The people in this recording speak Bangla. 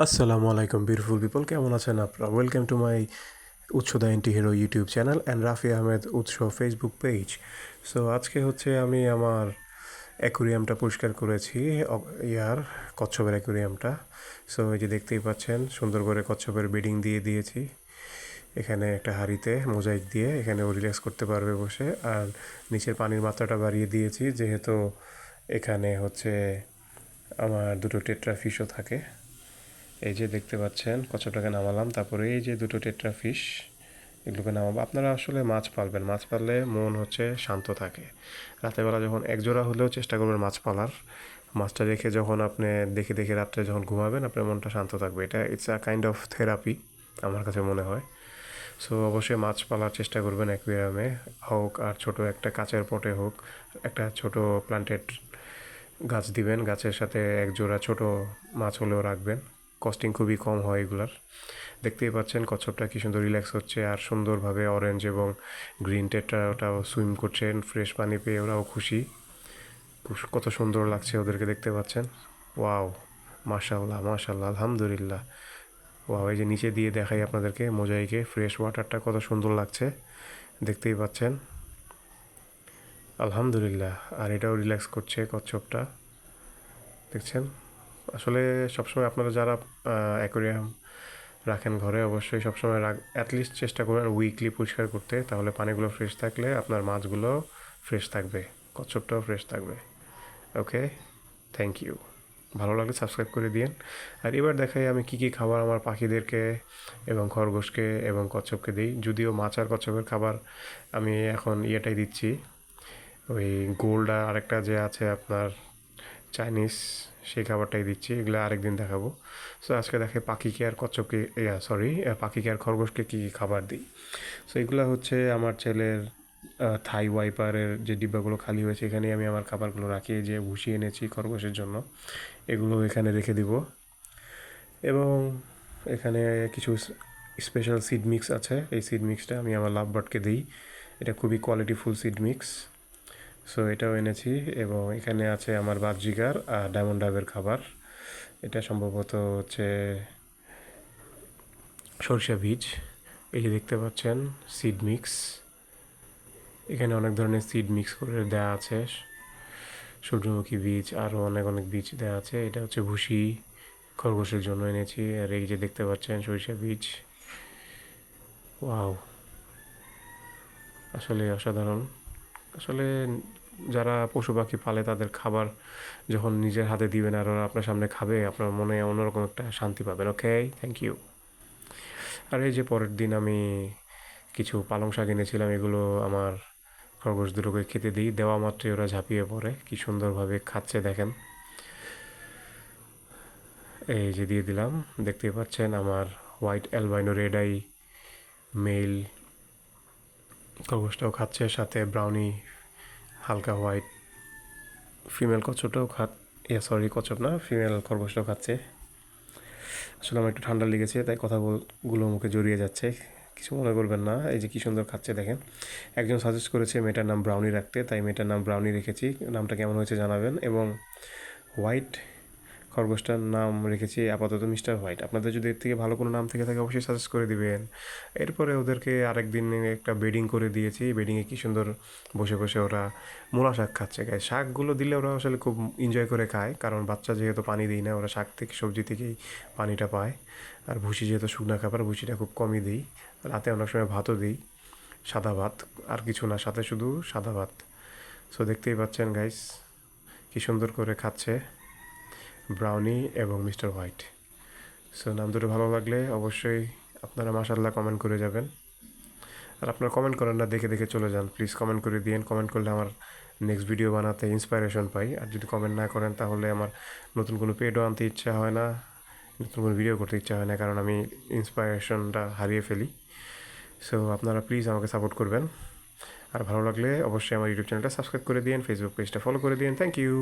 আসসালামু আলাইকুম বিউটিফুল পিপল কেমন আছেন আপনারা? Welcome to my উৎসদা anti hero YouTube channel and Rafi Ahmed Utsho Facebook page so আজকে হচ্ছে আমি আমার অ্যাকুরিয়ামটা পরিষ্কার করেছি ইয়ার, কচ্ছপের অ্যাকুরিয়ামটা সো এই যে দেখতেই পাচ্ছেন, সুন্দর করে কচ্ছপের বেডিং দিয়ে দিয়েছি। এখানে একটা হাঁড়িতে মোজাইক দিয়ে এখানে ও রিল্যাক্স করতে পারবে বসে। আর নিচের পানির মাত্রাটা বাড়িয়ে দিয়েছি, যেহেতু এখানে হচ্ছে আমার দুটো টেট্রা ফিশও থাকে। এই যে দেখতে পাচ্ছেন কচ্ছপটাকে নামালাম, তারপরে এই যে দুটো টেট্রা ফিশ, এগুলোকে নামাবো। আপনারা আসলে মাছ পালবেন, মাছ পাললে মন হচ্ছে শান্ত থাকে। রাতেরবেলা যখন একজোড়া হলেও চেষ্টা করবেন মাছ পালার। মাছটা দেখে যখন আপনি দেখে দেখে রাত্রে যখন ঘুমাবেন, আপনার মনটা শান্ত থাকবে। এটা it's a kind of therapy আমার কাছে মনে হয়। সো অবশ্যই মাছ পালার চেষ্টা করবেন অ্যাকুয়ারিয়ামে হোক আর ছোট একটা কাচের পটে হোক, একটা ছোট প্লান্টেড গাছ দিবেন, গাছের সাথে এক জোড়া ছোট মাছ হলেও রাখবেন। কস্টিং খুবই কম হয় এগুলার। দেখতেই পাচ্ছেন, কচ্ছপটা কি সুন্দর রিল্যাক্স হচ্ছে আর সুন্দরভাবে অরেঞ্জ এবং গ্রিন টেটটা ওটাও সুইম করছেন ফ্রেশ পানি পেয়ে ওরাও খুশি। কত সুন্দর লাগছে ওদেরকে দেখতে পাচ্ছেন। ওয়াও মাশাল্লাহ মাশাল্লাহ আলহামদুলিল্লাহ। ওয়াও, এই যে নিচে দিয়ে দেখাই আপনাদেরকে মোজাইকে ফ্রেশ ওয়াটারটা কত সুন্দর লাগছে। দেখতেই পাচ্ছেন। আলহামদুলিল্লাহ, আর এটাও রিল্যাক্স করছে কচ্ছপটা। দেখছেন? আসলে সবসময় আপনারা যারা অ্যাকোরিয়াম রাখেন ঘরে, অবশ্যই সবসময় রাখ অ্যাটলিস্ট চেষ্টা করবেন উইকলি পরিষ্কার করতে। তাহলে পানিগুলো ফ্রেশ থাকলে আপনার মাছগুলো ফ্রেশ থাকবে, কচ্ছপটাও ফ্রেশ থাকবে। ওকে থ্যাংক ইউ ভালো লাগলে সাবস্ক্রাইব করে দিন আর এবার দেখাই আমি কী কী খাবার আমার পাখিদেরকে এবং খরগোশকে এবং কচ্ছপকে দিই। যদিও মাছ আর কচ্ছপের খাবার আমি এখন ইয়েটাই দিচ্ছি। ওই গোল্ড আর আরেকটা যে আছে আপনার চাইনিজ সেই খাবারটাই দিচ্ছি, এগুলো আরেকদিন দেখাবো। সো আজকে দেখে পাখিকে আর কচ্ছপকে সরি পাখিকে আর খরগোশকে কী কী খাবার দিই। সো এগুলো হচ্ছে আমার ছেলের থাই ওয়াইপারের যে ডিব্বাগুলো খালি হয়েছে এখানে আমি আমার খাবারগুলো রাখি যে ভুষি এনেছি খরগোশের জন্য, এগুলো এখানে রেখে দিব। এবং এখানে কিছু স্পেশাল সিড মিক্স আছে, এই সিড মিক্সটা আমি আমার লাভ বার্ডকে দিই। এটা খুবই কোয়ালিটিফুল সিড মিক্স সো এটাও এনেছি এবং এখানে আছে আমার বাজিগার আর ডায়মন্ড ডাবের খাবার। এটা সম্ভবত হচ্ছে সরষা বীজ। এই যে দেখতে পাচ্ছেন সিড মিক্স এখানে অনেক ধরনের সিড মিক্স করে দেওয়া আছে। সূর্যমুখী বীজ, আরও অনেক অনেক বীজ দেওয়া আছে। এটা হচ্ছে ভুসি খরগোশের জন্য এনেছি। আর এই যে দেখতে পাচ্ছেন, সরিষা বীজ। ওয়াও! আসলে অসাধারণ। আসলে যারা পশু পাখি পালে তাদের খাবার যখন নিজের হাতে দিবেন আর ওরা আপনার সামনে খাবে, আপনার মনে অন্যরকম একটা শান্তি পাবেন ওকে থ্যাংক ইউ আর এই যে পরের দিন আমি কিছু পালং শাক এনেছিলাম, এগুলো আমার খরগোশ দুটোকে খেতে দিই। দেওয়া মাত্রই ওরা ঝাঁপিয়ে পড়ে, কি সুন্দরভাবে খাচ্ছে দেখেন। এই যে দিয়ে দিলাম, দেখতেই পাচ্ছেন আমার white albino red eye male খরগোশটাও খাচ্ছে, সাথে ব্রাউনি হালকা হোয়াইট ফিমেল কচ্ছপটাও খাত ইয়া সরি কচ্ছপ না ফিমেল খরগোশটাও খাচ্ছে। আসলে আমার একটু ঠান্ডা লেগেছে, তাই কথাগুলো মুখে জড়িয়ে যাচ্ছে। কিছু মনে করবেন না, এই যে কী সুন্দর খাচ্ছে দেখেন। একজন সাজেস্ট করেছে মেয়েটার নাম ব্রাউনি রাখতে, তাই মেয়েটার নাম ব্রাউনি রেখেছি, নামটা কেমন হয়েছে জানাবেন। এবং হোয়াইট খরগোশটার নাম রেখেছি আপাতত মিস্টার হোয়াইট। আপনাদের যদি এর থেকে ভালো কোনো নাম থেকে থাকে, অবশ্যই সাজেস্ট করে দিবেন। এরপরে ওদেরকে আরেক দিন একটা বেডিং করে দিয়েছি। বেডিংয়ে কী সুন্দর বসে বসে ওরা মূলা শাক খাচ্ছে। গায়ে শাকগুলো দিলে ওরা আসলে খুব এনজয় করে খায়। কারণ বাচ্চা যেহেতু পানি দিই না, ওরা শাক থেকে, সবজি থেকেই পানিটা পায়। আর ভুসি যেহেতু শুকনা খাবার, ভুসিটা খুব কমই দিই। রাতে অনেক সময় ভাতও দিই। সাদা ভাত, আর কিছু না, সাথে শুধু সাদা ভাত। সো দেখতেই পাচ্ছেন গাইস কি সুন্দর করে খাচ্ছে। ব্রাউনি এবং মিস্টার হোয়াইট সো নাম দুটো ভালো লাগলে অবশ্যই আপনারা মাসাল্লাহ কমেন্ট করে যাবেন। আর আপনারা কমেন্ট করেন না, দেখে দেখে চলে যান। প্লিজ কমেন্ট করে দিন কমেন্ট করলে আমার নেক্সট ভিডিও বানাতে ইন্সপাইরেশন পাই। আর যদি কমেন্ট না করেন, তাহলে আমার নতুন কোনো পেডও আনতে ইচ্ছা হয় না। নতুন কোনো ভিডিও করতে ইচ্ছা হয় না, কারণ আমি ইন্সপাইরেশনটা হারিয়ে ফেলি। সো আপনারা প্লিজ আমাকে সাপোর্ট করবেন। আর ভালো লাগলে অবশ্যই আমার ইউটিউব চ্যানেলটা সাবস্ক্রাইব করে দিন ফেসবুক পেজটা ফলো করে দিন থ্যাংক ইউ